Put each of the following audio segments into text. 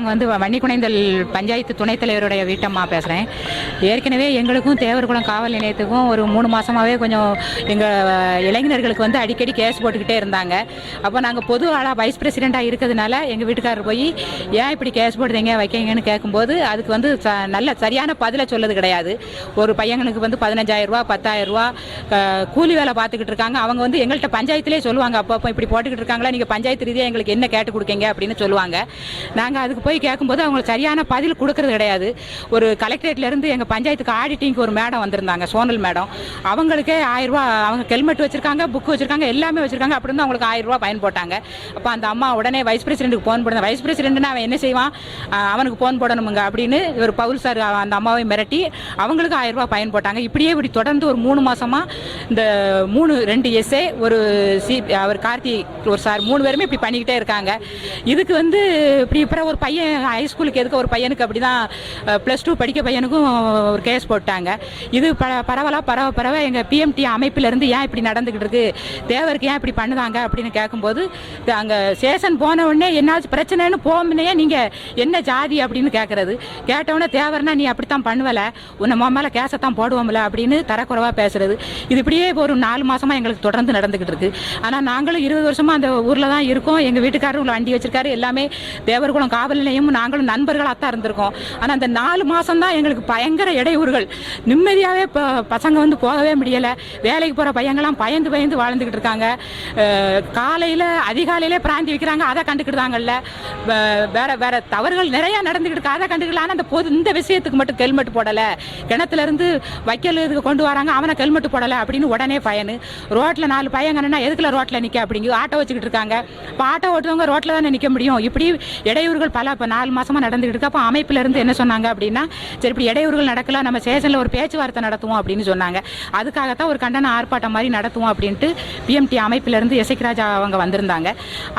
நாங்கள் வந்து வன்னிக்குணைந்தல் பஞ்சாயத்து துணைத் தலைவருடைய வீட்டம்மா பேசுகிறேன் ஏற்கனவே எங்களுக்கும் தேவர்குளம் காவல் நிலையத்துக்கும் ஒரு மூணு மாதமாகவே கொஞ்சம் எங்கள் இளைஞர்களுக்கு வந்து அடிக்கடி கேஸ் போட்டுக்கிட்டே இருந்தாங்க. அப்போ நாங்கள் பொது ஆளாக வைஸ் பிரசிடெண்ட்டாக இருக்கிறதுனால எங்கள் வீட்டுக்காரர் போய் ஏன் இப்படி கேஸ் போடுறீங்க? வைக்கீங்கன்னு கேட்கும்போது அதுக்கு வந்து ச நல்ல சரியான பதிலை சொல்லது கிடையாது. ஒரு பையனுக்கு வந்து பதினஞ்சாயிரரூபா பத்தாயிரரூபா கூலி வேலை பார்த்துக்கிட்டு இருக்காங்க. அவங்க வந்து எங்கள்கிட்ட பஞ்சாயத்திலே சொல்லுவாங்க அப்பப்போ இப்படி போட்டுக்கிட்டு இருக்காங்களா? நீங்கள் பஞ்சாயத்து ரீதியாக எங்களுக்கு என்ன கேட்டு கொடுக்கீங்க? அப்படின்னு சொல்லுவாங்க. நாங்கள் அதுக்கு போய் கேட்கும்போது அவங்களுக்கு சரியான பதில் கொடுக்கறது கிடையாது. ஒரு கலெக்டரேட்லேருந்து எங்கள் பஞ்சாயத்துக்கு ஆடிட்டிங்க்கு ஒரு மேடம் வந்திருந்தாங்க சோனல் மேடம் அவங்களுக்கே ஆயிரரூபா அவங்க ஹெல்மெட் வச்சிருக்காங்க புக் வச்சிருக்காங்க எல்லாமே வச்சிருக்காங்க. அப்படி இருந்து அவங்களுக்கு ஆயிரரூபா பயன் போட்டாங்க. அப்போ அந்த அம்மா உடனே வைஸ் பிரசிடென்ட்டுக்கு ஃபோன் பண்ணுங்க வைஸ் பிரசிடென்ட்னா அவன் என்ன செய்வான்? அவனுக்கு ஃபோன் போடணுமுங்க அப்படின்னு இவர் பவுல் சார் அந்த அம்மாவை மிரட்டி அவங்களுக்கு ஆயிரரூபா பயன் போட்டாங்க. இப்படியே இப்படி தொடர்ந்து ஒரு மூணு மாதமாக இந்த மூணு ரெண்டு எஸ்ஏ ஒரு சி அவர் கார்த்தி ஒரு சார் மூணு பேருமே இப்படி பண்ணிக்கிட்டே இருக்காங்க. இதுக்கு வந்து இப்படி இப்போ ஒரு பையன் ஹைஸ்கூலுக்கு எதுக்கு ஒரு பையனுக்கு அப்படி தான் ப்ளஸ் டூ படிக்க பையனுக்கும் ஒரு கேஸ் போட்டாங்க. இது ப பரவலாக பரவ பரவ எங்கள் பிஎம்டி அமைப்பிலேருந்து ஏன் இப்படி நடந்துக்கிட்டு இருக்கு? தேவருக்கு ஏன் இப்படி பண்ணுதாங்க அப்படின்னு கேட்கும்போது அங்கே சேஷன் போன உடனே என்னாச்சு? பிரச்சனைன்னு போமுனையே நீங்கள் என்ன ஜாதி அப்படின்னு கேட்குறது கேட்டவுடனே தேவர்னா நீ அப்படித்தான் பண்ணுவல உன்னை மொ மேலே கேஸை தான் போடுவோம்ல அப்படின்னு தரக்குறைவாக பேசுறது. இது இப்படியே ஒரு நாலு மாசமா எங்களுக்கு தொடர்ந்து நடந்துக்கிட்டு இருக்கு. ஆனால் நாங்களும் இருபது வருஷமா அந்த ஊரில் தான் இருக்கோம். எங்கள் வீட்டுக்காரரும் வண்டி வச்சிருக்காரு. எல்லாமே தேவர்குளம் காவல் சூழ்நிலையும் நாங்களும் நண்பர்களாக தான் இருந்திருக்கோம். ஆனால் அந்த நாலு மாதம் தான் எங்களுக்கு பயங்கர இடையூறுகள். நிம்மதியாகவே இப்போ பசங்க வந்து போகவே முடியலை. வேலைக்கு போகிற பையங்கள்லாம் பயந்து பயந்து வாழ்ந்துக்கிட்டு இருக்காங்க. காலையில் அதிகாலையிலே பிராந்தி வைக்கிறாங்க அதை கண்டுக்கிட்டாங்கல்ல வேற வேற தவறுகள் நிறையா நடந்துக்கிட்டு இருக்கு. அதை கண்டுக்கல. ஆனால் அந்த பொது இந்த விஷயத்துக்கு மட்டும் ஹெல்மெட் போடலை. கிணத்துல இருந்து வைக்கல் இதுக்கு கொண்டு வராங்க. அவனை ஹெல்மெட் போடலை அப்படின்னு உடனே பயனு. ரோட்டில் நாலு பையங்கன்னா எதுக்குல ரோட்டில் நிற்க அப்படிங்க. ஆட்டோ வச்சுக்கிட்டு இருக்காங்க. இப்போ ஆட்டோ ஓட்டுறவங்க ரோட்டில் தானே நிற்க முடியும். இப்படி இடையூறுகள் பல இப்போ நாலு மாதமாக நடந்துகிட்டு இருக்கு. அப்போ அமைப்புல இருந்து என்ன சொன்னாங்க அப்படின்னா சரி இப்படி இடையூறுகள் நடக்கலாம் நம்ம சேஷனில் ஒரு பேச்சுவார்த்தை நடத்துவோம் அப்படின்னு சொன்னாங்க. அதுக்காகத்தான் ஒரு கண்டன ஆர்ப்பாட்டம் மாதிரி நடத்துவோம் அப்படின்ட்டு பிஎம்டி அமைப்பிலேருந்து எசைக்ராஜா அவங்க வந்திருந்தாங்க.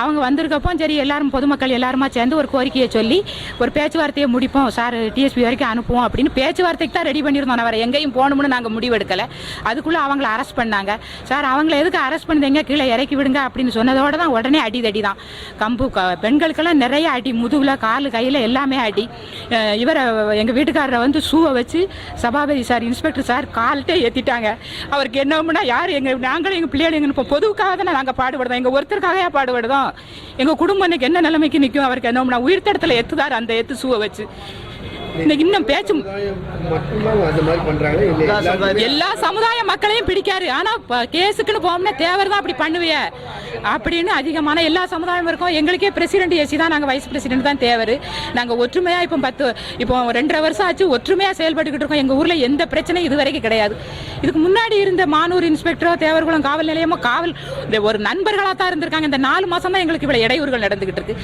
அவங்க வந்திருக்கப்போ சரி எல்லாரும் பொதுமக்கள் எல்லாருமா சேர்ந்து ஒரு கோரிக்கையை சொல்லி ஒரு பேச்சுவார்த்தையை முடிப்போம். சார் டிஎஸ்பி வரைக்கும் அனுப்புவோம் அப்படின்னு பேச்சுவார்த்தைக்கு தான் ரெடி பண்ணியிருந்தோம். வேற எங்கேயும் போகணும்னு நாங்கள் முடிவெடுக்கல. அதுக்குள்ளே அவங்கள அரெஸ்ட் பண்ணாங்க. சார் அவங்கள எதுக்கு அரெஸ்ட் பண்ணுதீங்க கீழே இறக்கி விடுங்க அப்படின்னு சொன்னதோட தான் உடனே அடிதடி தான் கம்பு பெண்களுக்கெல்லாம் நிறைய அடி முதுகில் காலு கையில் எல்லாமே அடி இவரை எங்கள் வீட்டுக்காரரை வந்து ஷூவை வச்சு சபாபதி சார் இன்ஸ்பெக்டர் சார் கால்கிட்டே ஏற்றிட்டாங்க அவருக்கு என்னமுன்னா யார் எங்கள் நாங்களும் எங்கள் பிள்ளைகள் எங்கள் இப்போ பொதுவுக்காக தானே நாங்கள் பாடுபடுதோம் எங்கள் ஒருத்தருக்காக பாடுபடுதோம் எங்கள் குடும்பம் இன்னைக்கு என்ன நிலைமைக்கு நிற்கும் அவருக்கு என்னமுன்னா உயிர்த்தடத்தில் எத்துதார் அந்த எத்து ஷூவை வச்சு. இன்னைக்கு இன்னும் பேச்சு எல்லா சமுதாய மக்களையும் பிடிக்காரு ஆனா கேஸுக்குன்னு போகணும்னா தேவர் தான் அப்படி பண்ணுவிய. அப்படின்னு அதிகமான எல்லா சமுதாயம் இருக்கும். எங்களுக்கே பிரசிடென்ட் ஏசி தான். நாங்க வைஸ் பிரசிடென்ட் தான் தேவர். நாங்க ஒற்றுமையா இப்போ பத்து இப்போ ரெண்டரை வருஷம் ஆச்சு ஒற்றுமையா செயல்பட்டுக்கிட்டு இருக்கோம். எங்க ஊர்ல எந்த பிரச்சனையும் இது வரைக்கும் கிடையாது. இதுக்கு முன்னாடி இருந்த மானூர் இன்ஸ்பெக்டரோ தேவர்குளம் காவல் நிலையமோ காவல் ஒரு நண்பர்களா தான் இருந்திருக்காங்க. இந்த நாலு மாசம் தான் எங்களுக்கு இவ்வளவு இடையூறுகள் நடந்துகிட்டு இருக்கு.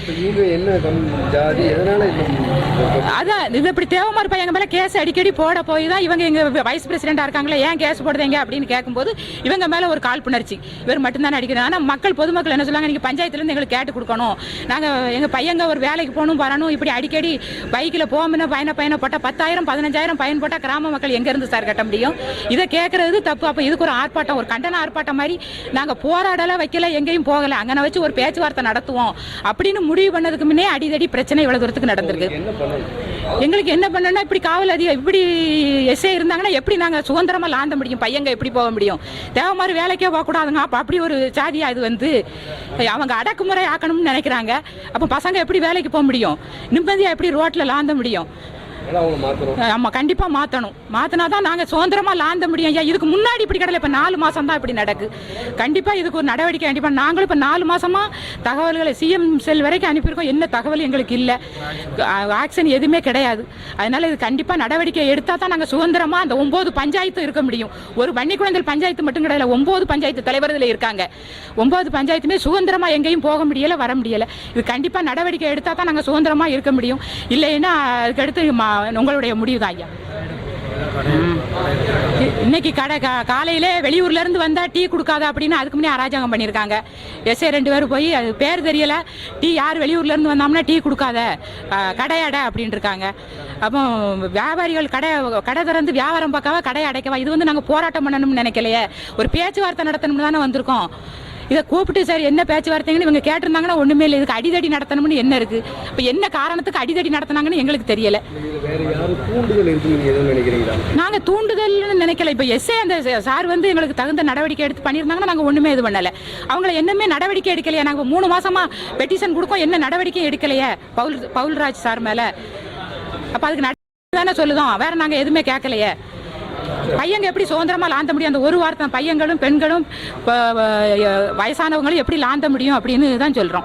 அதான் இது இப்படி தேவமார் பையங்க மேல கேஸ் அடிக்கடி போட போய் தான் இவங்க எங்க வைஸ் பிரசிடென்டா இருக்காங்களே ஏன் கேஸ் போடுறீங்க அப்படின்னு கேட்கும்போது இவங்க மேல ஒரு காழ்ப்புணர்ச்சி. இவர் மட்டும்தான் அடிக்கிறாங்க ஆனா மக்கள் பொதுமக்கள் என்ன சொல்லுவாங்க நீங்கள் பஞ்சாயத்துல இருந்து எங்களுக்கு கேட்டு கொடுக்கணும். நாங்க எங்க பையங்க ஒரு வேலைக்கு போகணும் வரணும் இப்படி அடிக்கடி பைக்கில் போகணும்னா பயண பயணம் போட்டால் பத்தாயிரம் பதினஞ்சாயிரம் பயன் போட்டா கிராம மக்கள் எங்க இருந்து சார் கட்ட முடியும்? இதை கேட்கறது தப்பு. அப்போ இதுக்கு ஒரு ஆர்ப்பாட்டம் ஒரு கண்டன ஆர்ப்பாட்டம் மாதிரி நாங்க போராடலை வைக்கல எங்கேயும் போகல. அங்கே வச்சு ஒரு பேச்சுவார்த்தை நடத்துவோம். அப்படின்னு முடிவு பண்ணதுக்கு முன்னே அடிதடி பிரச்சனை இவ்வளவு தூரத்துக்கு நடந்திருக்கு எங்களுக்கு என்ன பண்ணணும்னா இப்படி காவல் அதிகம் இப்படி எஸ்ஏ இருந்தாங்கன்னா எப்படி நாங்கள் சுதந்திரமா லாந்த முடியும்? பையங்க எப்படி போக முடியும்? தேவைமாரி வேலைக்கே போகக்கூடாதுங்க அப்போ அப்படி ஒரு சாதியா இது வந்து அவங்க அடக்குமுறை ஆக்கணும்னு நினைக்கிறாங்க. அப்போ பசங்க எப்படி வேலைக்கு போக முடியும்? நிம்மதியாக எப்படி ரோட்டில் லாந்த முடியும்? ஆமாம் கண்டிப்பாக மாற்றணும் மாற்றினா தான் நாங்கள் சுதந்திரமா லாந்த முடியும். ஐயா இதுக்கு முன்னாடி இப்படி கிடையாது இப்போ நாலு மாதம் தான் இப்படி நடக்கு. கண்டிப்பாக இதுக்கு ஒரு நடவடிக்கை கண்டிப்பாக நாங்களும் இப்போ நாலு மாசமா தகவல்களை சிஎம் செல் வரைக்கும் அனுப்பியிருக்கோம். என்ன தகவல் எங்களுக்கு இல்லை. ஆக்ஷன் எதுவுமே கிடையாது. அதனால இது கண்டிப்பாக நடவடிக்கை எடுத்தால் தான் நாங்கள் சுதந்திரமா அந்த ஒம்பது பஞ்சாயத்து இருக்க முடியும். ஒரு வன்னிக்குழந்தல் பஞ்சாயத்து மட்டும் கிடையாது ஒம்பது பஞ்சாயத்து தலைவர் இதில் இருக்காங்க. ஒம்பது பஞ்சாயத்துமே சுதந்திரமா எங்கேயும் போக முடியல வர முடியல. இது கண்டிப்பாக நடவடிக்கை எடுத்தால் தான் நாங்கள் சுதந்திரமா இருக்க முடியும். இல்லைன்னா அதுக்கடுத்து மா- உங்களுடைய முடிவு தான் ஐயா. இ- இன்னைக்கு கடை கா- காலையிலே வெளியூர்ல இருந்து வந்தா டீ கொடுக்காத அப்படின்னு அதுக்கு முன்னே அராஜகம் பண்ணியிருக்காங்க. எஸ்ஐ ரெண்டு பேரும் போய் அது பேர் தெரியல. டீ யார் வெளியூர்ல இருந்து வந்தோம்னா டீ கொடுக்காத கடையடை அப்படின்னு இருக்காங்க அப்போ வியாபாரிகள் கடை கடை திறந்து வியாபாரம் பார்க்கவா கடை அடைக்கவா? இது வந்து நாங்கள் போராட்டம் பண்ணணும்னு நினைக்கலையே. ஒரு பேச்சுவார்த்தை நடத்தணும்னு தானே வந்திருக்கோம். இதை கூப்பிட்டு சார் என்ன பேச்சுவார்த்தைங்கன்னு இவங்க கேட்டிருந்தாங்கன்னா ஒண்ணுமே இல்லை. இதுக்கு அடிதடி நடத்தணும்னு என்ன இருக்கு? இப்போ என்ன காரணத்துக்கு அடிதடி நடத்தினாங்கன்னு எங்களுக்கு தெரியல. இதுல வேற யாரும் தூண்டுதல் இருக்குன்னு நீங்க எதுவும் நினைக்கிறீங்களா? நாங்க தூண்டுதல்னு நினைக்கல. இப்போ எஸ்ஏ அந்த சார் வந்து எங்களுக்கு தகுந்த நடவடிக்கை எடுத்து பண்ணியிருந்தாங்கன்னா நாங்க ஒண்ணுமே இது பண்ணல. அவங்கள என்னமே நடவடிக்கை எடுக்கலையா? நாங்க மூணு மாசமா பெட்டிஷன் கொடுக்கோம். என்ன நடவடிக்கை எடுக்கலையே? பவுல் பவுல்ராஜ் சார் மேல. அப்ப அதுக்கு தானே சொல்லுதோம். வேற நாங்க எதுவுமே கேட்கலையே. பையங்க எப்படி சுதந்திரமா லாந்த முடியும்? அந்த ஒரு வார்த்தை பையங்களும் பெண்களும் வ- வயசானவங்களும் எப்படி லாந்த முடியும் அப்படின்னு தான் சொல்றோம்.